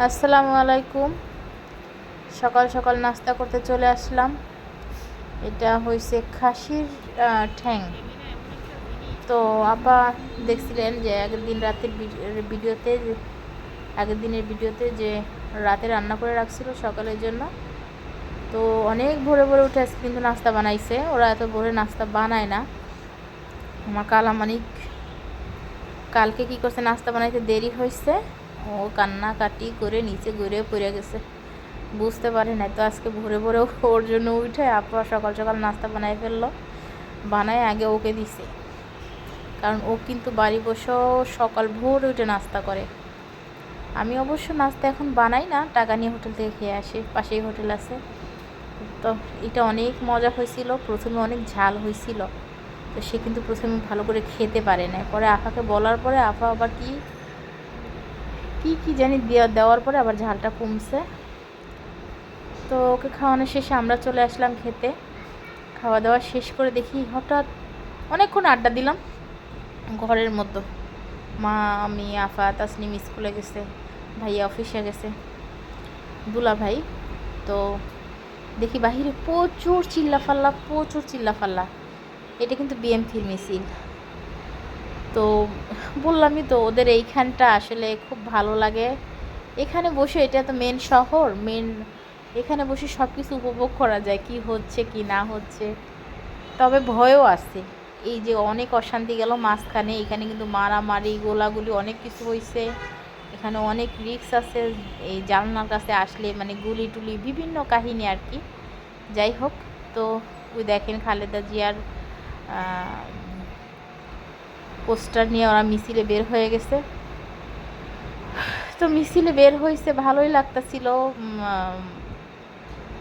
আসসালামু আলাইকুম। সকাল সকাল নাস্তা করতে চলে আসলাম। এটা হয়েছে খাসির ঠ্যাং। তো আপা দেখছিলেন যে আগের দিন রাতের ভিডিওতে আগের দিনের ভিডিওতে যে রাতে রান্না করে রাখছিল সকালের জন্য। তো অনেক ভোরে ভোরে উঠে আজকে কিন্তু নাস্তা বানাইছে। ওরা এত ভোরে নাস্তা বানায় না। আমার কালামানিক কালকে কি করছে নাস্তা বানাইতে দেরি হয়েছে ও কান্নাকাটি করে নিচে ঘুরে পড়ে গেছে। বুঝতে পারে না তো আজকে ভোরে ভোরে ওর জন্য উঠে আপা সকাল সকাল নাস্তা বানাই ফেলল। বানায় আগে ওকে দিছে। কারণ ও কিন্তু বাড়ি বসেও সকাল ভোর উঠে নাস্তা করে। আমি অবশ্য নাস্তা এখন বানাই না, টাকা নিয়ে হোটেল থেকে খেয়ে আসি, পাশেই হোটেল আছে। তো এটা অনেক মজা হয়েছিল, প্রথমে অনেক ঝাল হয়েছিল। তো সে কিন্তু প্রথমে ভালো করে খেতে পারে না পরে আফাকে বলার পরে আফা আবার কি কি কি জানি দেওয়া, দেওয়ার পরে আবার ঝালটা কমছে। তো ওকে খাওয়ানো শেষে আমরা চলে আসলাম খেতে। খাওয়া দাওয়া শেষ করে দেখি হঠাৎ অনেকক্ষণ আড্ডা দিলাম ঘরের মতো মা, আমি, আফা, তাসনিম স্কুলে গেছে, ভাইয়া অফিসে গেছে, দুলা ভাই। তো দেখি বাহিরে প্রচুর চিল্লাফাল্লা প্রচুর চিল্লাফাল্লা। এটা কিন্তু বিএম বিএমপির মিছিল তো বললামই তো, ওদের এইখানটা আসলে খুব ভালো লাগে। এখানে বসে, এটা তো মেন শহর মেন এখানে বসে সব কিছু উপভোগ করা যায়, কি হচ্ছে, কি না হচ্ছে। তবে ভয়ও আছে। এই যে অনেক অশান্তি গেল মাঝখানে, এখানে কিন্তু মারামারি, গোলাগুলি অনেক কিছু হয়েছে এখানে অনেক রিক্স আছে, এই জানলার কাছে আসলে মানে গুলি টুলি বিভিন্ন কাহিনী আর কি। যাই হোক, তো ওই দেখেন খালেদা জিয়ার পোস্টার নিয়ে ওরা মিছিলে বের হয়ে গেছে। তো মিছিলে বের হয়েছে ভালোই লাগতাছিল।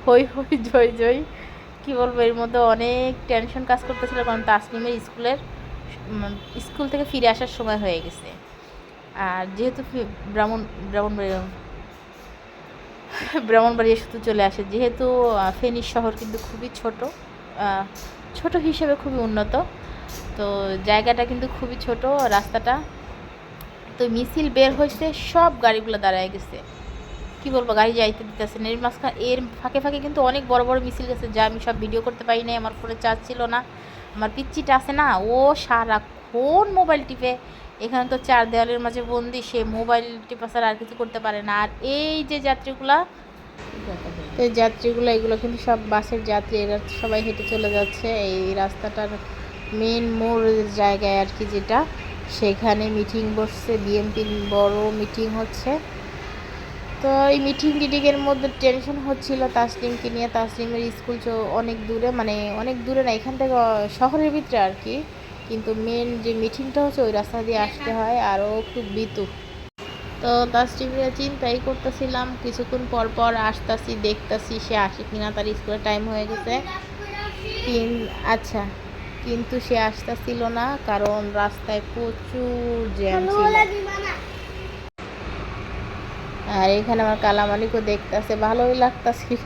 হই হই জয় জয় কি বলব এর মধ্যে অনেক টেনশন কাজ করতেছিল কারণ তাসনিমের স্কুলের স্কুল থেকে ফিরে আসার সময় হয়ে গেছে। আর যেহেতু ব্রাহ্মণ ব্রাহ্মণবাড়িয়া ব্রাহ্মণবাড়িয়া শুধু চলে আসে যেহেতু আহ, ফেনী শহর কিন্তু খুবই ছোট ছোট হিসেবে খুবই উন্নত। তো জায়গাটা কিন্তু খুবই ছোট, রাস্তাটা। তো মিছিল বের হয়েছে সব গাড়িগুলো দাঁড়ায় গেছে। কি বলব, গাড়ি যাইতে দিতেছে এর মাঝখানে, এর ফাঁকে ফাঁকে কিন্তু অনেক বড় বড় মিছিল গেছে, যা আমি সব ভিডিও করতে পারি নাই, আমার ফোনে চার্জ ছিল না। আমার পিচ্চিটা আছে না, ও সারাক্ষণ মোবাইল টিপে। এখানে তো চার দেওয়ালের মাঝে বন্দি, সে মোবাইল টিপা ছাড়া আর কিছু করতে পারে না। আর এই যে যাত্রীগুলা, এই যাত্রীগুলো, এগুলো কিন্তু সব বাসের যাত্রী, এরা সবাই হেঁটে চলে যাচ্ছে। এই রাস্তাটার মেন মোড় জায়গায় আর কি যেটা, সেখানে মিটিং বসছে বিএনপির বড় মিটিং হচ্ছে। তো এই মিটিং টিটিংয়ের মধ্যে টেনশন হচ্ছিল তাসলিমকে নিয়ে। তাসলিমের স্কুল অনেক দূরে মানে অনেক দূরে না, এখান থেকে শহরের ভিতরে আর কি। কিন্তু মেন যে মিটিংটা হচ্ছে, ওই রাস্তা দিয়ে আসতে হয়, আরও খুব বিতু তো তাসলিমরা চিন্তাই করতেছিলাম, কিছুক্ষণ পর পর আসতাছি, দেখতাছি সে আসে কিনা, তার স্কুলের টাইম হয়ে গেছে। আচ্ছা। কিন্তু সে আসতেছিল না কারণ রাস্তায় প্রচুর জ্যাম ছিল। আর এখানে আমার কালামালিকও দেখতেছে ভালোই লাগতাছিল।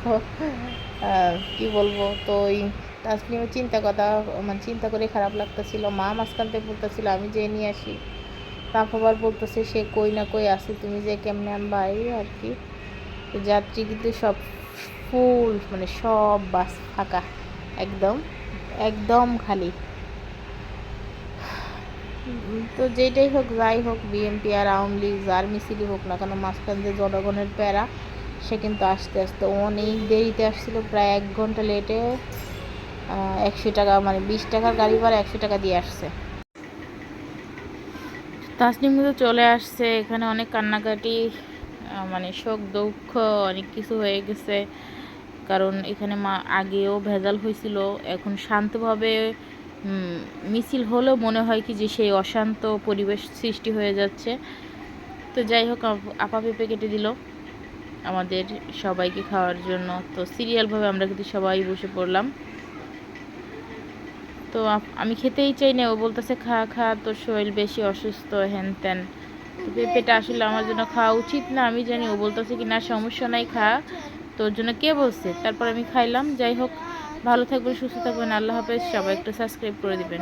কি বলব তো ওই তাসলিমের চিন্তা কথা মানে চিন্তা করে খারাপ লাগতেছিল। মা মাঝখান থেকে বলতেছিল আমি যে নিয়ে আসি। তারপর আবার বলতেছে সে কই না কই আছে তুমি যে কেমনে আনবা? আর কি। তো যাত্রী কিন্তু সব ফুল মানে সব বাস ফাঁকা একদম। একদম খালি। তো যেটাই হোক, যাই হোক বিএনপি আর আওয়ামী লীগ, যার মিছিলই হোক না কেন, মাঝখান যে জনগণের প্যারা, সে কিন্তু আস্তে আস্তে অনেক দেরিতে আসছিল, প্রায় এক ঘণ্টা লেটে একশো টাকা মানে বিশ টাকার গাড়ি ভাড়া একশো টাকা দিয়ে আসছে। তাসনিম কিন্তু চলে আসছে, এখানে অনেক কান্নাকাটি মানে শোক, দুঃখ, অনেক কিছু হয়ে গেছে। কারণ এখানে মা আগেও ভেজাল হয়েছিল। এখন শান্তভাবে মিছিল হলেও মনে হয় কি যে সেই অশান্ত পরিবেশ সৃষ্টি হয়ে যাচ্ছে। তো যাই হোক, আপ- পেঁপে কেটে দিল। আমাদের সবাইকে খাওয়ার জন্য। তো সিরিয়ালভাবে আমরা কিন্তু সবাই বসে পড়লাম। তো আমি খেতেই চাই না। ও বলতেছে, খা খা, তোর শরীর বেশি অসুস্থ হ্যান ত্যান। পেঁপেটা আসলে আমার জন্য খাওয়া উচিত না, আমি জানি। ও বলতেছে কি, না, সমস্যা নাই, খা। তোর জন্য কে বলছে? তারপর আমি খাইলাম, যাই হোক, ভালো থাকবেন, সুস্থ থাকবেন, আল্লাহ হাফেজ, সবাই একটু সাবস্ক্রাইব করে দিবেন।